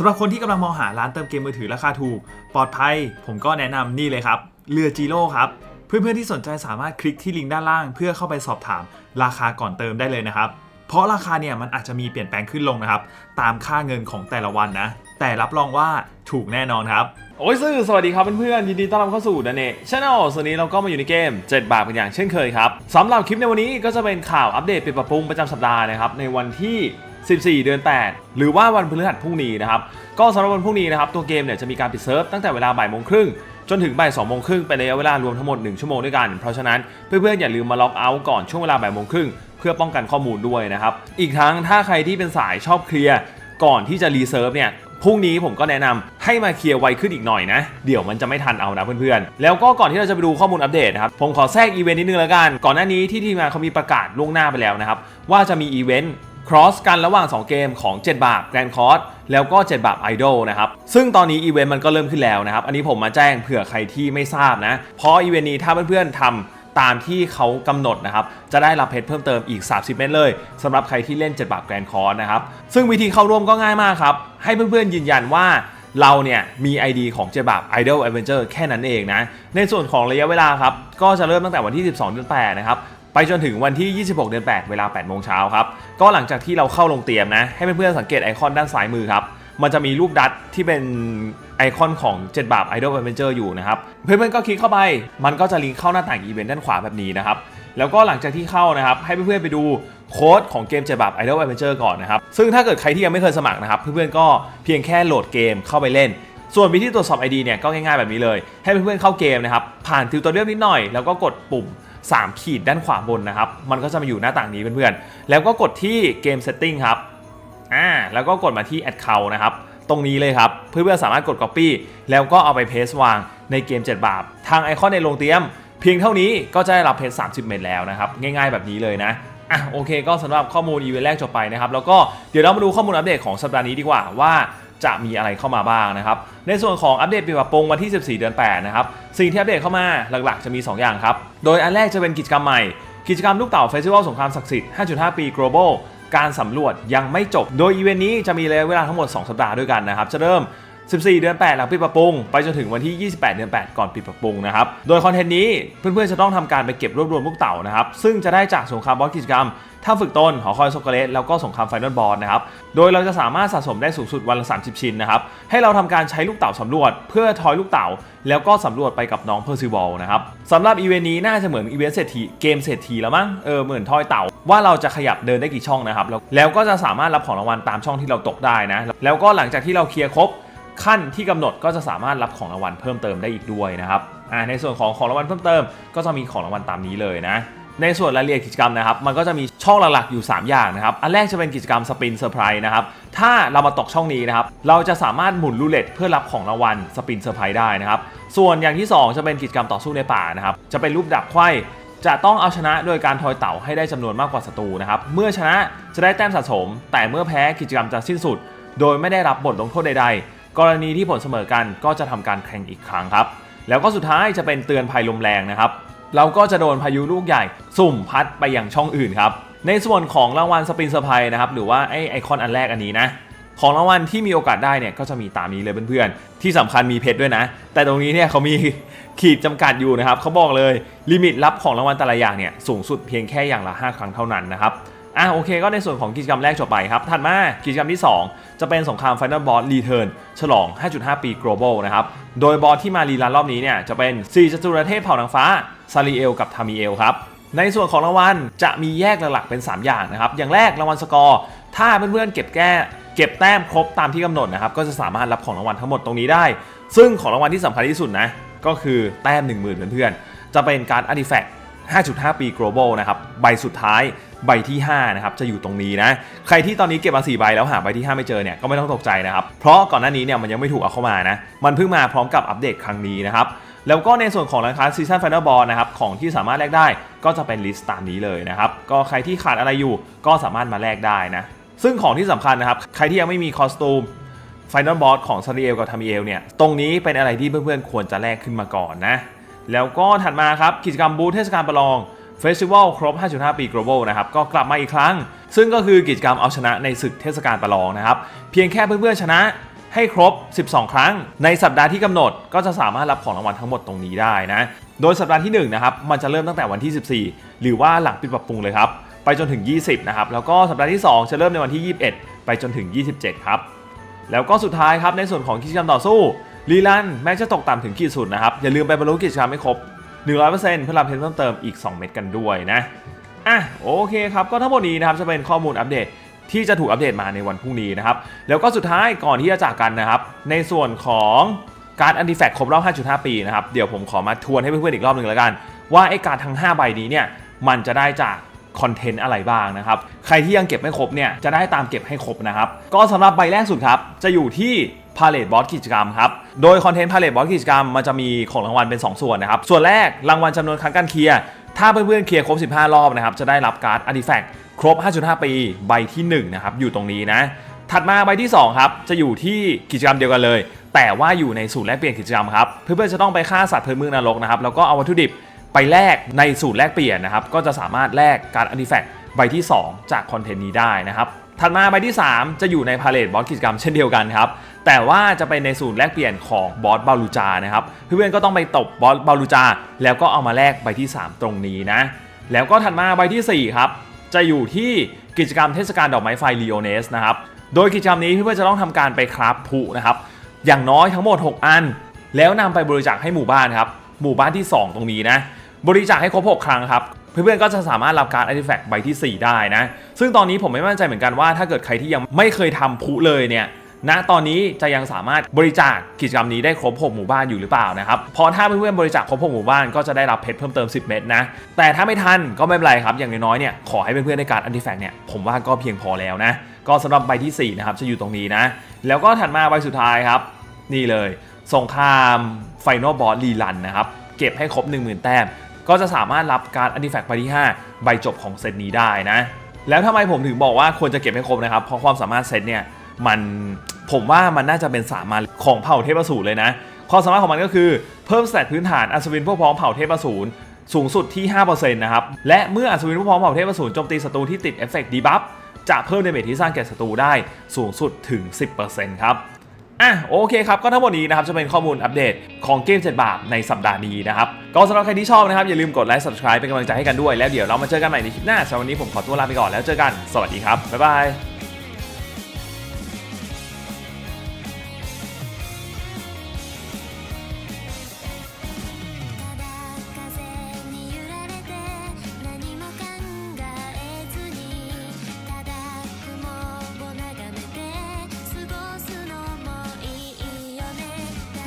สำหรับคนที่กำลังมองหาร้านเติมเกมมือถือราคาถูก ปลอดภัย ผมก็แนะนำนี่เลยครับ เรือจีโร่ครับ เพื่อนๆที่สนใจสามารถคลิกที่ลิงก์ด้านล่าง เพื่อเข้าไปสอบถามราคาก่อนเติมได้เลยนะครับ เพราะราคาเนี่ยมันอาจจะมีเปลี่ยนแปลงขึ้นลงนะครับ ตามค่าเงินของแต่ละวันนะ แต่รับรองว่าถูกแน่นอนครับ โอ้ยซื่อสวัสดีครับเพื่อนๆยินดีต้อนรับเข้าสู่ดันเน่ช anel ส่วนนี้เราก็มาอยู่ในเกม 7 บาทเป็นอย่างเช่นเคยครับสำหรับคลิปในวันนี้ก็จะเป็นข่าวอัปเดตเปิดปรับปรุงประจำสัปดาห์นะครับในวันที่ 14 เดือน 8 หรือว่าวันพฤหัสพรุ่งนี้นะครับ ก็สำหรับวันพรุ่งนี้นะครับตัวเกมเนี่ยจะมีการปิดเซิร์ฟตั้งแต่เวลาบ่ายโมงครึ่งจนถึงบ่ายสองโมงครึ่งเป็นระยะเวลารวมทั้งหมด 1 ชั่วโมงด้วยกัน เพราะฉะนั้นเพื่อนๆอย่าลืมมาล็อกเอาท์ก่อนช่วงเวลาบ่ายโมงครึ่งเพื่อป้องกันข้อมูลด้วยนะครับ อีกทั้งถ้าใครที่เป็นสายชอบเคลียร์ก่อนที่จะรีเซิร์ฟเนี่ยพรุ่งนี้ผมก็แนะนำให้มาเคลียร์ไวขึ้นอีกหน่อยนะ เดี๋ยวมันจะไม่ทันเอานะเพื่อนๆ แล้วก็ก่อนที่เราจะไปดูข้อมูลอัปเดตนะครับ ผมขอแทรกอีเวนต์นิดนึงแล้วกัน ก่อนหน้านี้ที่ทีมงานเขามีประกาศล่วงหน้าไปแล้วนะครับ ว่าจะมีอีเวนต์ cross กันระหว่าง 2 เกมของ 7 บาท Grand Cross แล้วก็ 7 บาท Idol นะครับ ซึ่งตอนนี้อีเวนต์มันก็เริ่มขึ้นแล้วนะครับ อันนี้ผมมาแจ้งเผื่อใครที่ไม่ทราบนะ เพราะอีเวนต์นี้ถ้าเพื่อนๆทำตามที่เขากำหนดนะครับ จะได้รับเพชรเพิ่มเติมอีก 30 เม็ดเลยสำหรับใครที่เล่น 7 บาท Grand Cross นะครับ ซึ่งวิธีเข้าร่วมก็ง่ายมากครับ ให้เพื่อนๆยืนยันว่าเราเนี่ยมี ID ของเจบับ Idol Adventure แค่นั้นเองนะ ในส่วนของระยะเวลาครับ ก็จะเริ่มตั้งแต่วันที่ 12 เดือน8นะครับ ไปจนถึงวันที่ 26 เดือน 8 เวลา 8 โมงเช้าครับ ก็หลังจากที่เราเข้าลงเตรียมนะ ให้เพื่อนๆสังเกตไอคอนด้านซ้ายมือครับ มันจะมีรูปดัตที่เป็นไอคอนของ7บาท Idol Adventure อยู่นะครับ เพื่อนๆก็คลิกเข้าไป มันก็จะลิงก์เข้าหน้าต่างอีเวนต์ด้านขวาแบบนี้นะครับ แล้วก็หลังจากที่เข้านะครับ ให้เพื่อนๆไปดูโค้ดของเกมเจ็บับ Idol Adventure ก่อนนะครับ ซึ่งถ้าเกิดใครที่ยังไม่เคยสมัครนะครับ เพื่อนๆก็เพียงแค่โหลดเกมเข้าไปเล่นส่วนวิธีตรวจสอบ ID เนี่ยก็ง่ายๆแบบนี้เลย ให้เพื่อนๆเข้าเกมนะครับ ผ่านติวตัวเลือกนิดหน่อย แล้วก็กดปุ่ม 3 ขีดด้านขวาบนนะครับ มันก็จะมาอยู่หน้าต่างนี้เพื่อนๆ แล้วก็กดที่เกม Setting ครับ อ่า แล้วก็กดมาที่ Account นะครับ ตรงนี้เลยครับ เพื่อนๆ สามารถกด Copy แล้วก็เอาไปเพสวางในเกม 7 บาท ทางไอคอนในโรงเตรียม เพียงเท่านี้ก็จะได้รับเพจ30 เมตรแล้วนะครับ ง่ายๆแบบนี้เลยนะอะโอเคก็สำหรับข้อมูลอีเวนต์แรกจบไปนะครับ แล้วก็เดี๋ยวเรามาดูข้อมูลอัปเดตของสัปดาห์นี้ดีกว่าว่า จะมีอะไรเข้ามาบ้างนะครับ ในส่วนของอัปเดตปีปรับปรุงวันที่ 14 เดือน 8 นะครับ สิ่งที่อัปเดตเข้ามาหลักๆ จะมี 2 อย่างครับ โดยอันแรกจะเป็นกิจกรรมใหม่ กิจกรรมลูกเต่าเฟสติวัลสงครามศักดิ์สิทธิ์ 5.5 ปี global การสำรวจยังไม่จบ โดยอีเวนต์นี้จะมีระยะเวลาทั้งหมด 2 สัปดาห์ด้วยกันนะครับ จะเริ่ม 14 เดือน 8 หลังปิดปรับปรุง ไปจนถึงวันที่ 28 เดือน 8 ก่อนปิดปรับปรุงนะครับ โดยคอนเทนต์นี้เพื่อนๆจะต้องทำการไปเก็บรวบรวมลูกเต่านะครับ ซึ่งจะได้จากสงครามบอสกิจกรรมถ้าฝึกตนหอคอยโซกเลตแล้วก็สงครามไฟนอลบอสนะครับ โดยเราจะสามารถสะสมได้สูงสุดวันละ 30 ชิ้นนะครับ ให้เราทำการใช้ลูกเต่าสำรวจ เพื่อทอยลูกเต่า แล้วก็สำรวจไปกับน้องเพอร์ซิวอลนะครับสำหรับอีเวนต์นี้น่าจะเหมือนอีเวนต์เศรษฐีเกมเศรษฐีแล้วมั้ง เออเหมือนทอยเต่าว่าเราจะขยับเดินได้กี่ช่องนะครับ แล้วแล้วก็จะสามารถรับของรางวัลตามช่องที่เราตกได้นะ แล้วก็หลังจากที่เราเคลียร์ครบ ขั้นที่กำหนดก็จะสามารถรับของรางวัลเพิ่มเติมได้อีกด้วยนะครับในส่วนของของรางวัลเพิ่มเติม ก็จะมีของรางวัลตามนี้เลยนะในส่วนรายละเอียดกิจกรรมนะครับ มันก็จะมีช่องหลักๆอยู่ 3 อย่างนะครับ อันแรกจะเป็นกิจกรรมสปินเซอร์ไพรส์นะครับ ถ้าเรามาตกช่องนี้นะครับ เราจะสามารถหมุนรูเล็ตเพื่อรับของรางวัลสปินเซอร์ไพรส์ได้นะครับ ส่วนอย่างที่ 2 จะเป็นกิจกรรมต่อสู้ในป่านะครับ จะเป็นรูปดับไขว้จะต้องเอาชนะโดยการทอยเต่าให้ได้จำนวนมากกว่าศัตรูนะครับ เมื่อชนะจะได้แต้มสะสม แต่เมื่อแพ้กิจกรรมจะสิ้นสุด โดยไม่ได้รับบทลงโทษใดๆ กรณีที่ผลเสมอกันก็จะทำการแข่งอีกครั้งครับ แล้วก็สุดท้ายจะเป็นเตือนภัยลมแรงนะครับ เราก็จะโดนพายุลูกใหญ่สุ่มพัดไปยังช่องอื่นครับ ในส่วนของรางวัลสปินเซอร์ไพรส์นะครับหรือว่าไอไอคอนอันแรกอันนี้นะของรางวัลที่มีโอกาสได้เนี่ยก็จะมีตามนี้เลยเพื่อนๆ ที่สำคัญมีเพชรด้วยนะ แต่ตรงนี้เนี่ยเขามีขีดจำกัดอยู่นะครับเขาบอกเลยลิมิตรับของรางวัลแต่ละอย่างเนี่ยสูงสุดเพียงแค่อย่างละ 5 ครั้งเท่านั้นนะครับ อะโอเคก็ในส่วนของกิจกรรมแรกจบไปครับถัดมากิจกรรมที่ 2 จะเป็นสงคราม Final Boss Return ฉลอง 5.5 ปี Global นะครับ โดยบอสที่มารีรันรอบนี้เนี่ยจะเป็น4จตุรเทพเผ่านางฟ้าซาริเอลกับทามิเอลครับในส่วนของรางวัลจะมีแยกหลักๆเป็น 3 อย่างนะครับ อย่างแรกรางวัลสกอร์ ถ้าเพื่อนๆเก็บแก้เก็บแต้มครบตามที่กำหนดนะครับ ก็จะสามารถรับของรางวัลทั้งหมดตรงนี้ได้ ซึ่งของรางวัลที่สำคัญที่สุดนะ ก็คือแต้ม 10,000 เพื่อนๆ จะเป็นการ Artifact 5.5 ปี global นะครับ ใบสุดท้าย ใบที่5นะครับจะอยู่ตรงนี้นะใครที่ตอนนี้เก็บมา4ใบแล้วหาใบที่ 5 ไม่เจอเนี่ยก็ไม่ต้องตกใจนะครับเพราะก่อนหน้านี้เนี่ยมันยังไม่ถูกเอาเข้ามานะมันเพิ่งมาพร้อมกับอัปเดตครั้งนี้นะครับแล้วก็ในส่วนของร้านค้าซีซัน Final Ball นะครับของที่สามารถแลกได้ก็จะเป็นลิสต์ตามนี้เลยนะครับก็ใครที่ขาดอะไรอยู่ก็สามารถมาแลกได้นะซึ่งของที่สำคัญนะครับใครที่ยังไม่มีคอสตูม Final Boss ของซาริเอลกับทามิเอลเนี่ยตรงนี้เป็นอะไรที่เพื่อนๆควรจะแลกขึ้นมาก่อนนะแล้วก็ถัดมาครับกิจกรรมบูธเทศกาลประลอง เฟสติวัลครบ 5.5 ปี global นะครับ ก็กลับมาอีกครั้ง ซึ่งก็คือกิจกรรมเอาชนะในศึกเทศกาลประลองนะครับ เพียงแค่เพื่อนๆชนะให้ครบ 12 ครั้ง ในสัปดาห์ที่กำหนดก็จะสามารถรับของรางวัลทั้งหมดตรงนี้ได้นะ โดยสัปดาห์ที่1นะครับ มันจะเริ่มตั้งแต่วันที่ 14 หรือว่าหลังปิดปรับปรุงเลยครับ ไปจนถึง 20 นะครับ แล้วก็สัปดาห์ที่ 2 จะเริ่มในวันที่ 21 ไปจนถึง 27 ครับ แล้วก็สุดท้ายครับ ในส่วนของกิจกรรมต่อสู้รีลันแม้จะตกต่ำถึงขีดสุดนะครับ อย่าลืมไปบรรลุกิจกรรมให้ครบ 100%เพื่อรับเพชรเพิ่มเติมอีก 2 เม็ดกันด้วยนะอะโอเคครับก็ทั้งหมดนี้นะครับจะเป็นข้อมูลอัปเดตที่จะถูกอัปเดตมาในวันพรุ่งนี้นะครับ แล้วก็สุดท้ายก่อนที่จะจากกันนะครับ ในส่วนของการอันติแฟกครบรอบ 5.5 ปีนะครับ เดี๋ยวผมขอมาทวนให้เพื่อนๆอีกรอบหนึ่งแล้วกัน ว่าไอ้การทั้ง 5 ใบนี้เนี่ยมันจะได้จากคอนเทนต์อะไรบ้างนะครับ ใครที่ยังเก็บไม่ครบเนี่ยจะได้ตามเก็บให้ครบนะครับ ก็สำหรับใบแรกสุดครับ จะอยู่ที่ พาเล e บอสกิจกรรมครับ โดยคอนเทนต์พาเล e บอสกิจกรรมมันจะมีของรางวัลเป็น 2 ส่วนนะครับ ส่วนแรกรางวัลจำนวนครั้งการเคลียร์ ถ้าเพื่อนๆเคลียร์ครบ 15 รอบนะครับ จะได้รับการ์ดอาร์ติแฟกต์ครบ 5.5 ปีใบที่1นะครับอยู่ตรงนี้นะ ถัดมาใบที่ 2 ครับ จะอยู่ที่กิจกรรมเดียวกันเลย แต่ว่าอยู่ในศูนย์แลกเปลี่ยนกิจกรรมครับ เพื่อนๆจะต้องไปฆ่าสัตว์เพลิงเมืองนรกนะครับแล้วก็เอาวัตถุดิบไปแลกในสูตรแลกเปลี่ยนนะครับก็จะสามารถแลกการอาร์ติแฟกต์ใบที่ 2 จากคอนเทนต์นี้ได้นะครับ ถัดมาใบที่ 3 จะอยู่ในพาเลทบอสกิจกรรมเช่นเดียวกันครับแต่ว่าจะเป็นในสูตรแลกเปลี่ยนของบอสบาลูจานะครับเพื่อนๆก็ต้องไปตบบอสบาลูจา แล้วก็เอามาแลกใบที่ 3 ตรงนี้นะ แล้วก็ถัดมาใบทีสี่4 ครับ จะอยู่ที่กิจกรรมเทศกาลดอกไม้ไฟลีโอเนสนะครับโดยกิจกรรมนี้เพื่อนๆจะต้องทำการไปคราฟพลุนะครับอย่างน้อยทั้งหมด 6 อัน แล้วนำไปบริจาคให้หมู่บ้านครับหมู่บ้านที่ 2 ตรงนี้นะบริจาคให้ครบ 6 ครั้งครับ เพื่อนๆก็จะสามารถรับการ artifact ใบที่ 4 ได้นะ ซึ่งตอนนี้ผมไม่มั่นใจเหมือนกันว่าถ้าเกิดใครที่ยังไม่เคยทำพลุเลยเนี่ยณตอนนี้จะยังสามารถบริจาคกิจกรรมนี้ได้ครบ 6 หมู่บ้านอยู่หรือเปล่านะครับพราะถ้าเพื่อนๆบริจาคครบ 6 หมู่บ้านก็จะได้รับเพชรเพิ่มเติม 10 เม็ดนะ แต่ถ้าไม่ทันก็ไม่เป็นไรครับ อย่างน้อยๆเนี่ยขอให้เพื่อนๆได้การ artifact เนี่ยผมว่าก็เพียงพอแล้วนะ ก็สำหรับใบที่ 4 นะครับ จะอยู่ตรงนี้นะ แล้วก็ถัดมาใบสุดท้ายครับ นี่เลยสงคราม Final Boss รีลันนะครับเก็บให้ครบ 10,000 แต้ม ก็จะสามารถรับการ Artifact ใบที่ 5 ใบจบของเซตนี้ได้นะ แล้วทำไมผมถึงบอกว่าควรจะเก็บให้ครบนะครับ เพราะความสามารถเซตเนี่ยมันผมว่ามันน่าจะเป็นสามัญของเผ่าเทพสูรเลยนะความสามารถของมันก็คือเพิ่มสเตตพื้นฐานอัศวินพวกพ้องเผ่าเทพสูรสูงสุดที่ 5%นะครับ และเมื่ออัศวินพวกพ้องเผ่าเทพสูรโจมตีศัตรูที่ติดเอฟเฟกต์ดีบัฟจะเพิ่มเดเมจที่สร้างแก่ศัตรูได้สูงสุดถึง 10%ครับ อะโอเคครับก็ทั้งหมดนี้นะครับจะเป็นข้อมูลอัปเดตของเกมเจ็ดบาทในสัปดาห์นี้นะครับก็สำหรับใครที่ชอบนะครับอย่าลืมกดไลค์ subscribe เป็นกำลังใจให้กันด้วยแล้วเดี๋ยวเรามาเจอกันใหม่ในคลิปหน้าสำหรับวันนี้ผมขอตัวลาไปก่อนแล้วเจอกันสวัสดีครับบ๊ายบาย